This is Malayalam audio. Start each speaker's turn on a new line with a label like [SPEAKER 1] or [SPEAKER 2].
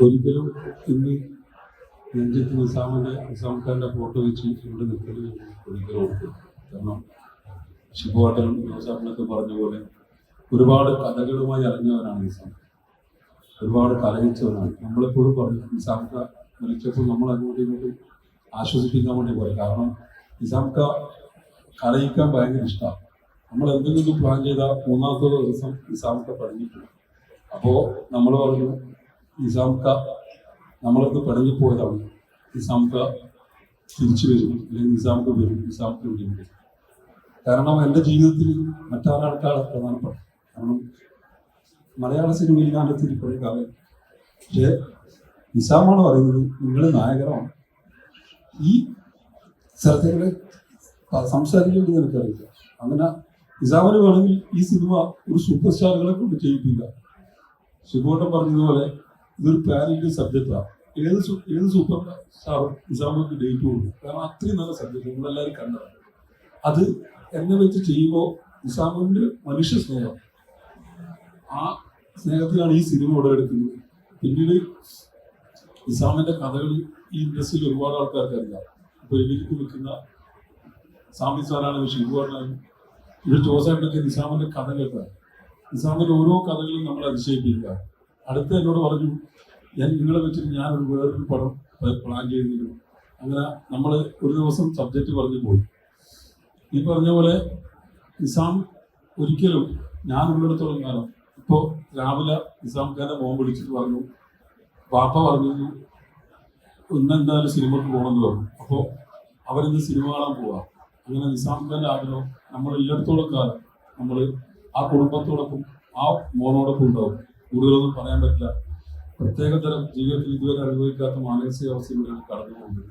[SPEAKER 1] ഒരിക്കലും ഇന്ന് രഞ്ജിത്ത് നിസാമിന്റെ നിസാം ഖാന്റെ ഫോട്ടോ വെച്ച് ഇവിടെ നിൽക്കൽ ഒരിക്കലും ഓർക്കും കാരണം ശിബുവാട്ടനും നിസാമിനൊക്കെ പറഞ്ഞ പോലെ ഒരുപാട് കഥകളുമായി അറിഞ്ഞവരാണ് നിസാം ഒരുപാട് കലഹിച്ചവരാണ്. നമ്മളെപ്പോഴും പറയും നിസാം ഖാ മരിച്ചപ്പോൾ നമ്മൾ അങ്ങോട്ടും ഇങ്ങോട്ടും ആശ്വസിപ്പിക്കാൻ വേണ്ടി പോയി. കാരണം നിസാം ഖാ കലഹിക്കാൻ ഭയങ്കര ഇഷ്ടമാണ് നമ്മൾ എന്തെങ്കിലും പ്ലാൻ ചെയ്ത മൂന്നാമത്തെ ദിവസം നിസാം ഖാ പഠിഞ്ഞിട്ടുണ്ട് അപ്പോൾ നമ്മൾ പറഞ്ഞു നിസാംക്ക നമ്മളത് പടിഞ്ഞു പോയതാണ്. നിസാംക്ക തിരിച്ചു വരും. അല്ലെങ്കിൽ നിസാംക്ക വരും. നിസാംക്ക വരും കാരണം എന്റെ ജീവിതത്തിൽ മറ്റാരാൾക്കാണ് പ്രധാനപ്പെട്ട കാരണം മലയാള സിനിമയിൽ ഞാൻ എത്തി കുറേ കാലം. പക്ഷേ നിസാമാണ് പറയുന്നത് നിങ്ങൾ നായകരാണ്. ഈ സ്ഥലത്തേക്ക് സംസാരിക്കേണ്ടത് എനിക്കറിയില്ല. അങ്ങനെ നിസാമിന് വേണമെങ്കിൽ ഈ സിനിമ ഒരു സൂപ്പർ സ്റ്റാറുകളെ കൊണ്ട് ചെയ്യിപ്പില്ല ശിവോട്ടം പറഞ്ഞതുപോലെ ഇതൊരു പാൻ ഇന്ത്യൻ സബ്ജക്റ്റാണ് ഏത് ഏത് സൂപ്പർ സ്റ്റാറും നിസാമുക്ക് ഡേറ്റ് കൊടുക്കും? കാരണം അത്രയും നല്ല സബ്ജക്ട് നിങ്ങളെല്ലാവരും കണ്ടതാണ്. അത് എന്നെ വെച്ച് ചെയ്യുമ്പോൾ നിസാമിന്റെ മനുഷ്യ സ്നേഹം. ആ സ്നേഹത്തിലാണ് ഈ സിനിമ ഉടലെടുക്കുന്നത് പിന്നീട് നിസാമിന്റെ കഥകൾ ഈ ഇൻഡസ്ട്രിയിൽ ഒരുപാട് ആൾക്കാർക്ക് അറിയാം. ഇപ്പൊ എനിക്ക് നിൽക്കുന്ന സാമി സാറാണെങ്കിലും ഷിബുവാണെങ്കിലും ഇത് ജോസേട്ടനൊക്കെ നിസാമിന്റെ കഥ കേൾക്കാം നിസാമിന്റെ ഓരോ കഥകളും നമ്മൾ അതിശയിപ്പിക്കുക. അടുത്ത എന്നോട് പറഞ്ഞു ഞാൻ നിങ്ങളെ വെച്ചിട്ട് ഞാൻ ഒരു വേറൊരു പടം പ്ലാൻ ചെയ്തിരുന്നു. അങ്ങനെ നമ്മൾ ഒരു ദിവസം സബ്ജക്റ്റ് പറഞ്ഞു പോയി. ഈ പറഞ്ഞ പോലെ നിസാം ഒരിക്കലും ഞാൻ ഉള്ളിടത്തോളം കാലം ഇപ്പോൾ രാവിലെ നിസാം ഖാനെ മോൻ വിളിച്ചിട്ട് പറഞ്ഞു വാപ്പ പറഞ്ഞിരുന്നു ഇന്നെന്തായാലും സിനിമക്ക് പോകണമെന്ന് പറഞ്ഞു. അപ്പോൾ അവരിന്ന് സിനിമ കാണാൻ പോവാ. അങ്ങനെ നിസാമിന്റെ ആഗ്രഹം നമ്മൾ എല്ലായിടത്തോളം കാലം നമ്മൾ ആ കുടുംബത്തോടൊപ്പം ആ മോനോടൊപ്പം ഉണ്ടാവും. കൂടുതലൊന്നും പറയാൻ പറ്റില്ല. പ്രത്യേക തരം ജീവിതത്തിൽ ഇതുവരെ അനുഭവിക്കാത്ത മാനസികാവസ്ഥയിലൂടെയാണ് കടന്നു പോകുന്നത്